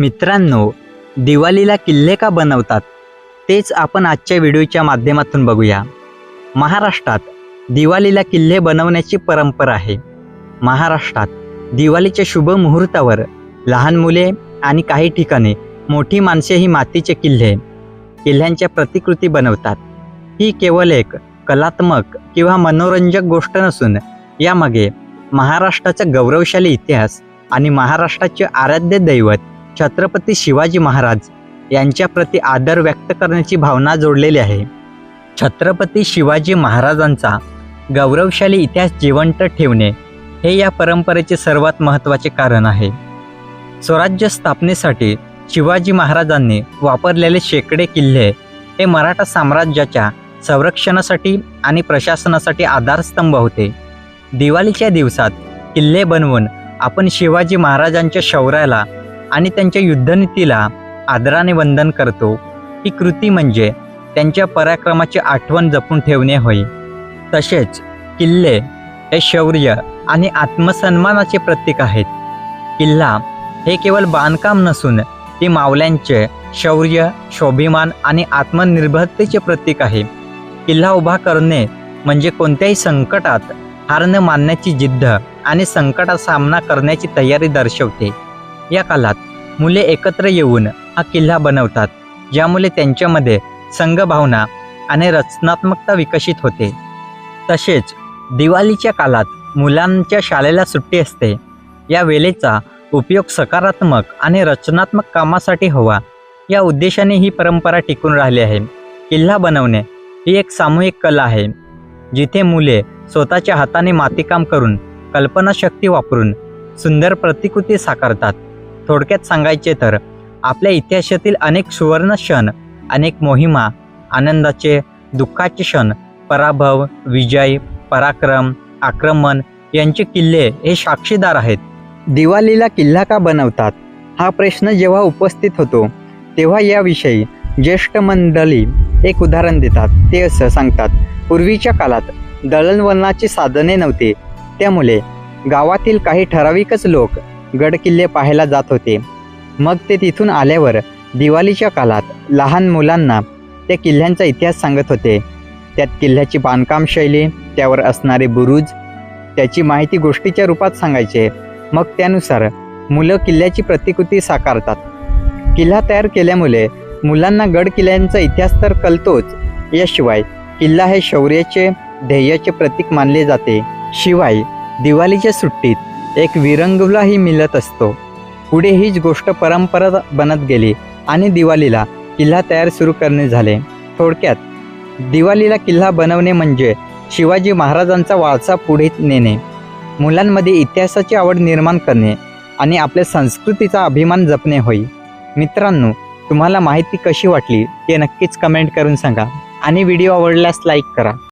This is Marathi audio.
मित्रांनो दिवाळीला किल्ले का बनवतात? तेच आपण आजच्या व्हिडिओच्या माध्यमातून बघूया. महाराष्ट्रात दिवाळीला किल्ले बनवण्याची परंपरा आहे. महाराष्ट्रात दिवाळीच्या शुभ मुहूर्तावर लहान मुले आणि काही ठिकाणी मोठी माणसे ही मातीचे किल्ले किल्ल्यांच्या प्रतिकृती बनवतात. ही केवळ एक कलात्मक किंवा मनोरंजक गोष्ट नसून यामागे महाराष्ट्राचा गौरवशाली इतिहास आणि महाराष्ट्राचे आराध्य दैवत छत्रपती शिवाजी महाराज यांच्या प्रति आदर व्यक्त करण्याची भावना जोडलेली आहे. छत्रपती शिवाजी महाराजांचा गौरवशाली इतिहास जिवंत ठेवणे हे या परंपरेचे सर्वात महत्त्वाचे कारण आहे. स्वराज्य स्थापनेसाठी शिवाजी महाराजांनी वापरलेले शेकडे किल्ले हे मराठा साम्राज्याच्या संरक्षणासाठी आणि प्रशासनासाठी आधारस्तंभ होते. दिवाळीच्या दिवसात किल्ले बनवून आपण शिवाजी महाराजांच्या शौर्याला आणि त्यांच्या युद्धनीतीला आदराने वंदन करतो. ही कृती म्हणजे त्यांच्या पराक्रमाची आठवण जपून ठेवणे होय. तसेच किल्ले हे शौर्य आणि आत्मसन्मानाचे प्रतीक आहेत. किल्ला हे केवळ बांधकाम नसून ते मावल्यांचे शौर्य शोभिमान आणि आत्मनिर्भरतेचे प्रतीक आहे. किल्ला उभा करणे म्हणजे कोणत्याही संकटात हार न मानण्याची जिद्द आणि संकटात सामना करण्याची तयारी दर्शवते. या काळात मुले एकत्र येऊन हा किल्ला बनवतात ज्यामुळे त्यांच्यामध्ये संघभावना आणि रचनात्मकता विकसित होते. तसेच दिवाळीच्या काळात मुलांच्या शाळेला सुट्टी असते. या वेळेचा उपयोग सकारात्मक आणि रचनात्मक कामासाठी हवा या उद्देशाने ही परंपरा टिकून राहिली आहे. किल्ला बनवणे ही एक सामूहिक कला आहे जिथे मुले स्वतःच्या हाताने मातीकाम करून कल्पनाशक्ती वापरून सुंदर प्रतिकृती साकारतात. थोडक्यात सांगायचे तर आपल्या इतिहासातील अनेक सुवर्ण क्षण अनेक मोहिमा आनंदाचे दुःखाचे क्षण पराभव विजय पराक्रम आक्रमण यांचे किल्ले हे साक्षीदार आहेत. दिवाळीला किल्ला का बनवतात? हा प्रश्न जेव्हा उपस्थित होतो तेव्हा याविषयी ज्येष्ठ मंडळी एक उदाहरण देतात. ते असं सांगतात पूर्वीच्या काळात दळणवळणाची साधने नव्हती. त्यामुळे गावातील काही ठराविकच लोक गड किल्ले पाहायला जात होते. मग ते तिथून आल्यावर दिवाळीच्या काळात लहान मुलांना त्या किल्ल्यांचा इतिहास सांगत होते. त्यात किल्ल्याची बांधकाम शैली त्यावर असणारे बुरुज त्याची माहिती गोष्टीच्या रूपात सांगायचे. मग त्यानुसार मुलं किल्ल्याची प्रतिकृती साकारतात. किल्ला तयार केल्यामुळे मुलांना गड किल्ल्यांचा इतिहास तर कळतोच. याशिवाय किल्ला हे शौर्याचे ध्येयाचे प्रतीक मानले जाते. शिवाय दिवाळीच्या सुट्टीत एक विरंगुलाही मिळत असतो. पुढे हीच गोष्ट परंपरा बनत गेली आणि दिवाळीला किल्ला तयार सुरू करणे झाले. थोडक्यात दिवाळीला किल्ला बनवणे म्हणजे शिवाजी महाराजांचा वारसा पुढे नेणे मुलांमध्ये इतिहासाची आवड निर्माण करणे आणि आपल्या संस्कृतीचा अभिमान जपणे होय. मित्रांनो तुम्हाला माहिती कशी वाटली ते नक्कीच कमेंट करून सांगा आणि व्हिडिओ आवडल्यास लाईक करा.